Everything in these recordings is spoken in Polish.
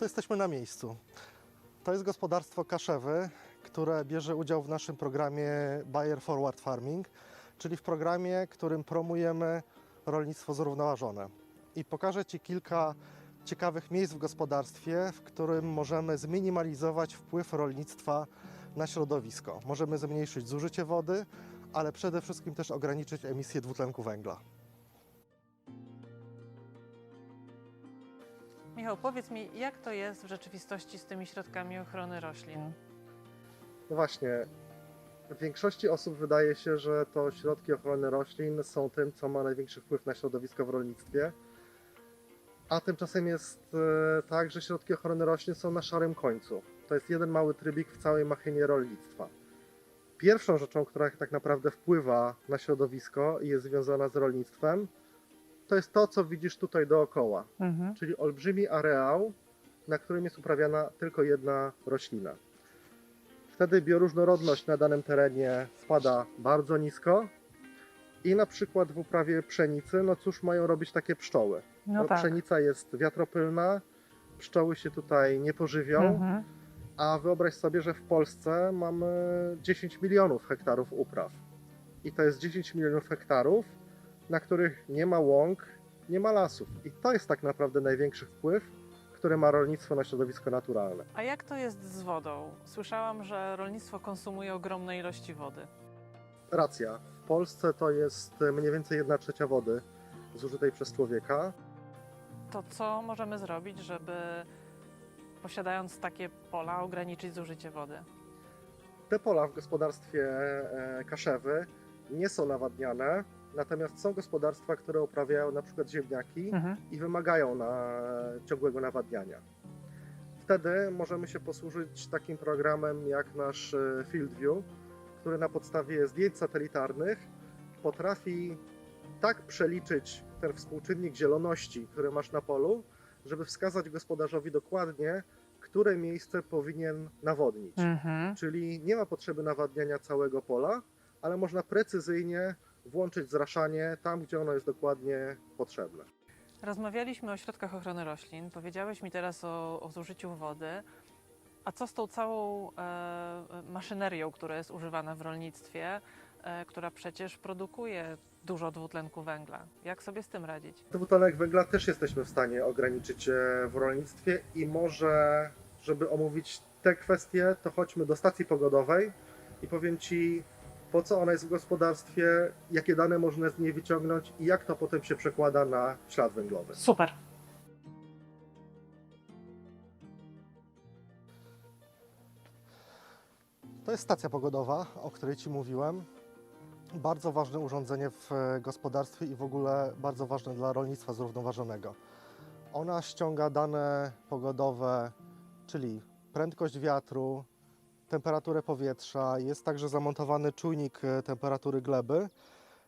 to jesteśmy na miejscu. To jest gospodarstwo Kaszewy, które bierze udział w naszym programie Bayer Forward Farming, czyli w programie, którym promujemy rolnictwo zrównoważone. I pokażę Ci kilka ciekawych miejsc w gospodarstwie, w którym możemy zminimalizować wpływ rolnictwa na środowisko. Możemy zmniejszyć zużycie wody, ale przede wszystkim też ograniczyć emisję dwutlenku węgla. Michał, powiedz mi, jak to jest w rzeczywistości z tymi środkami ochrony roślin? No właśnie, większości osób wydaje się, że to środki ochrony roślin są tym, co ma największy wpływ na środowisko w rolnictwie. A tymczasem jest e, tak, że środki ochrony roślin są na szarym końcu. To jest jeden mały trybik w całej machinie rolnictwa. Pierwszą rzeczą, która tak naprawdę wpływa na środowisko i jest związana z rolnictwem, to jest to, co widzisz tutaj dookoła, Mhm. czyli olbrzymi areał, na którym jest uprawiana tylko jedna roślina. Wtedy bioróżnorodność na danym terenie spada bardzo nisko i na przykład w uprawie pszenicy, no cóż mają robić takie pszczoły? No Bo tak. Pszenica jest wiatropylna, pszczoły się tutaj nie pożywią, Mhm. a wyobraź sobie, że w Polsce mamy 10 milionów hektarów upraw. I to jest 10 milionów hektarów, na których nie ma łąk, nie ma lasów. I to jest tak naprawdę największy wpływ, który ma rolnictwo na środowisko naturalne. A jak to jest z wodą? Słyszałam, że rolnictwo konsumuje ogromne ilości wody. Racja. W Polsce to jest mniej więcej 1 trzecia wody zużytej przez człowieka. To co możemy zrobić, żeby posiadając takie pola ograniczyć zużycie wody? Te pola w gospodarstwie e, kaszewy nie są nawadniane, natomiast są gospodarstwa, które uprawiają na przykład ziemniaki Mhm. i wymagają na ciągłego nawadniania. Wtedy możemy się posłużyć takim programem jak nasz e, FieldView, który na podstawie zdjęć satelitarnych potrafi tak przeliczyć ten współczynnik zieloności, który masz na polu, żeby wskazać gospodarzowi dokładnie, które miejsce powinien nawodnić. Mhm. Czyli nie ma potrzeby nawadniania całego pola, ale można precyzyjnie włączyć zraszanie tam, gdzie ono jest dokładnie potrzebne. Rozmawialiśmy o środkach ochrony roślin. Powiedziałeś mi teraz o, o zużyciu wody. A co z tą całą e, maszynerią, która jest używana w rolnictwie, e, która przecież produkuje dużo dwutlenku węgla? Jak sobie z tym radzić? Dwutlenek węgla też jesteśmy w stanie ograniczyć e, w rolnictwie i może, żeby omówić te kwestie, to chodźmy do stacji pogodowej i powiem Ci, po co ona jest w gospodarstwie, jakie dane można z niej wyciągnąć i jak to potem się przekłada na ślad węglowy. Super. To jest stacja pogodowa, o której Ci mówiłem. Bardzo ważne urządzenie w e, gospodarstwie i w ogóle bardzo ważne dla rolnictwa zrównoważonego. Ona ściąga dane pogodowe, czyli prędkość wiatru, temperaturę powietrza, jest także zamontowany czujnik e, temperatury gleby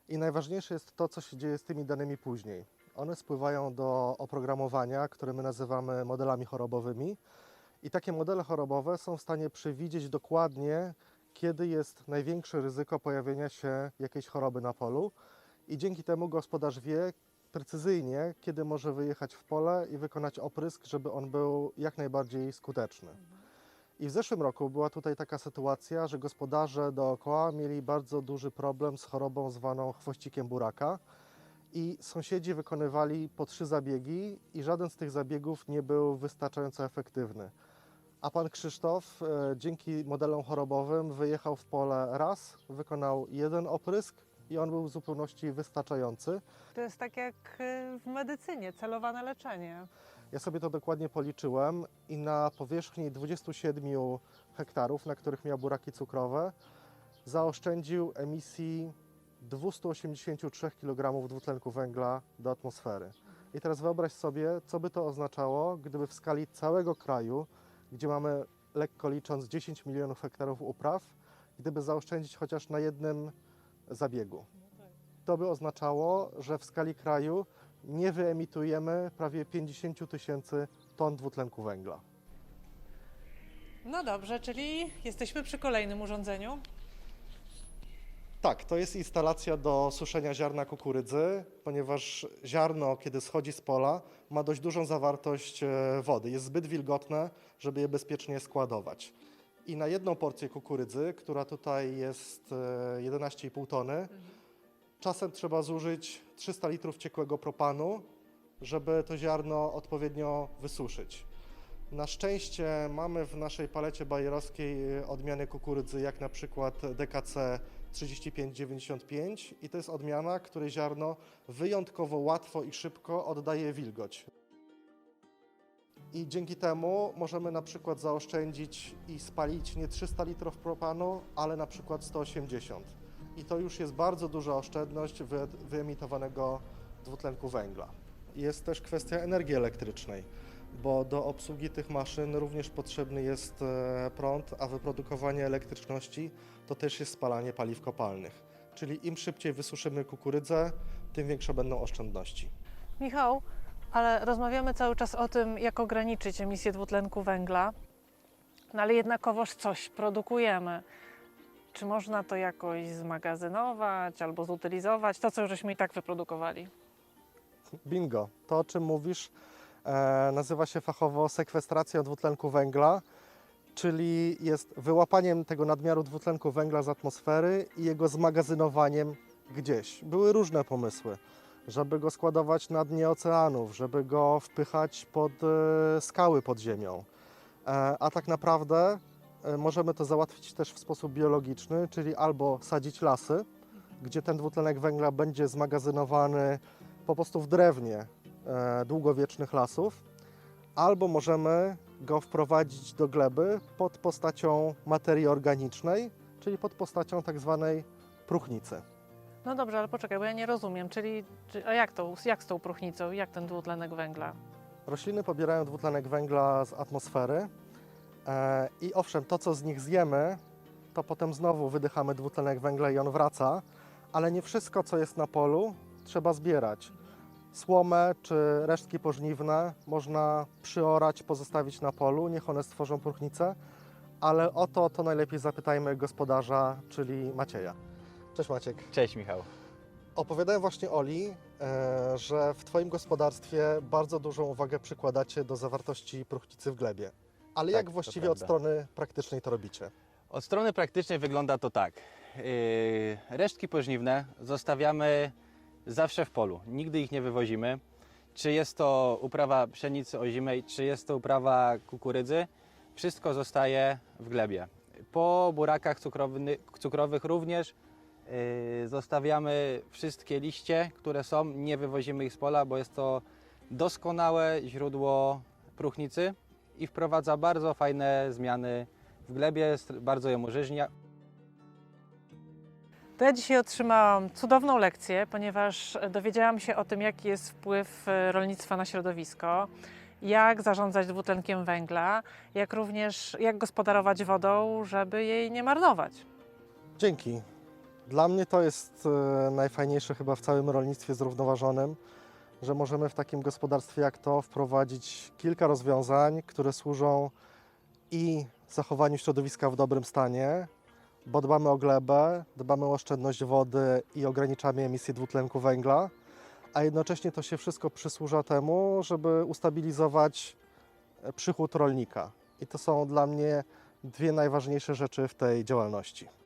i najważniejsze jest to, co się dzieje z tymi danymi później. One spływają do oprogramowania, które my nazywamy modelami chorobowymi. I takie modele chorobowe są w stanie przewidzieć dokładnie, kiedy jest największe ryzyko pojawienia się jakiejś choroby na polu. I dzięki temu gospodarz wie precyzyjnie, kiedy może wyjechać w pole i wykonać oprysk, żeby on był jak najbardziej skuteczny. I w zeszłym roku była tutaj taka sytuacja, że gospodarze dookoła mieli bardzo duży problem z chorobą zwaną chwościkiem buraka. I sąsiedzi wykonywali po trzy zabiegi, i żaden z tych zabiegów nie był wystarczająco efektywny. A pan Krzysztof e, dzięki modelom chorobowym wyjechał w pole raz, wykonał jeden oprysk i on był w zupełności wystarczający. To jest tak jak y, w medycynie, celowane leczenie. Ja sobie to dokładnie policzyłem i na powierzchni 27 hektarów, na których miał buraki cukrowe, zaoszczędził emisji 283 kg dwutlenku węgla do atmosfery. I teraz wyobraź sobie, co by to oznaczało, gdyby w skali całego kraju, gdzie mamy lekko licząc 10 milionów hektarów upraw, gdyby zaoszczędzić chociaż na jednym zabiegu. To by oznaczało, że w skali kraju nie wyemitujemy prawie 50 tysięcy ton dwutlenku węgla. No dobrze, czyli jesteśmy przy kolejnym urządzeniu. Tak, to jest instalacja do suszenia ziarna kukurydzy, ponieważ ziarno, kiedy schodzi z pola, ma dość dużą zawartość e, wody. Jest zbyt wilgotne, żeby je bezpiecznie składować. I na jedną porcję kukurydzy, która tutaj jest e, 11,5 tony, czasem trzeba zużyć 300 litrów ciekłego propanu, żeby to ziarno odpowiednio wysuszyć. Na szczęście mamy w naszej palecie bajerowskiej e, odmiany kukurydzy, jak na przykład DKC 3595 i to jest odmiana, której ziarno wyjątkowo łatwo i szybko oddaje wilgoć. I dzięki temu możemy na przykład zaoszczędzić i spalić nie 300 litrów propanu, ale na przykład 180. I to już jest bardzo duża oszczędność wy, wyemitowanego dwutlenku węgla. Jest też kwestia energii elektrycznej, bo do obsługi tych maszyn również potrzebny jest e, prąd, a wyprodukowanie elektryczności to też jest spalanie paliw kopalnych. Czyli im szybciej wysuszymy kukurydzę, tym większe będą oszczędności. Michał, ale rozmawiamy cały czas o tym, jak ograniczyć emisję dwutlenku węgla, no ale jednakowoż coś produkujemy. Czy można to jakoś zmagazynować albo zutylizować, to co żeśmy i tak wyprodukowali? Bingo. To, o czym mówisz, e, nazywa się fachowo sekwestracją dwutlenku węgla, czyli jest wyłapaniem tego nadmiaru dwutlenku węgla z atmosfery i jego zmagazynowaniem gdzieś. Były różne pomysły, żeby go składować na dnie oceanów, żeby go wpychać pod e, skały pod ziemią. E, a tak naprawdę możemy to załatwić też w sposób biologiczny, czyli albo sadzić lasy, gdzie ten dwutlenek węgla będzie zmagazynowany po prostu w drewnie e, długowiecznych lasów, albo możemy go wprowadzić do gleby pod postacią materii organicznej, czyli pod postacią tak zwanej próchnicy. No dobrze, ale poczekaj, bo ja nie rozumiem, czyli czy, a jak to, jak z tą próchnicą, jak ten dwutlenek węgla? Rośliny pobierają dwutlenek węgla z atmosfery e, i owszem, to co z nich zjemy, to potem znowu wydychamy dwutlenek węgla i on wraca, ale nie wszystko co jest na polu trzeba zbierać. Słomę czy resztki pożniwne można przyorać, pozostawić na polu, niech one stworzą próchnicę, ale o to, to najlepiej zapytajmy gospodarza, czyli Macieja. Cześć Maciek. Cześć Michał. Opowiadałem właśnie Oli, e, że w Twoim gospodarstwie bardzo dużą uwagę przykładacie do zawartości próchnicy w glebie. Ale Tak, jak właściwie od strony praktycznej to robicie? Od strony praktycznej wygląda to tak. Yy, Resztki pożniwne zostawiamy zawsze w polu. Nigdy ich nie wywozimy. Czy jest to uprawa pszenicy ozimej, czy jest to uprawa kukurydzy, wszystko zostaje w glebie. Po burakach cukrowych również yy, zostawiamy wszystkie liście, które są, nie wywozimy ich z pola, bo jest to doskonałe źródło próchnicy i wprowadza bardzo fajne zmiany w glebie, jest- bardzo ją użyźnia. To ja dzisiaj otrzymałam cudowną lekcję, ponieważ dowiedziałam się o tym, jaki jest wpływ e, rolnictwa na środowisko, jak zarządzać dwutlenkiem węgla, jak również jak gospodarować wodą, żeby jej nie marnować. Dzięki. Dla mnie to jest e, najfajniejsze chyba w całym rolnictwie zrównoważonym, że możemy w takim gospodarstwie jak to wprowadzić kilka rozwiązań, które służą i zachowaniu środowiska w dobrym stanie, bo dbamy o glebę, dbamy o oszczędność wody i ograniczamy emisję dwutlenku węgla, a jednocześnie to się wszystko przysłuża temu, żeby ustabilizować e, przychód rolnika. I to są dla mnie dwie najważniejsze rzeczy w tej działalności.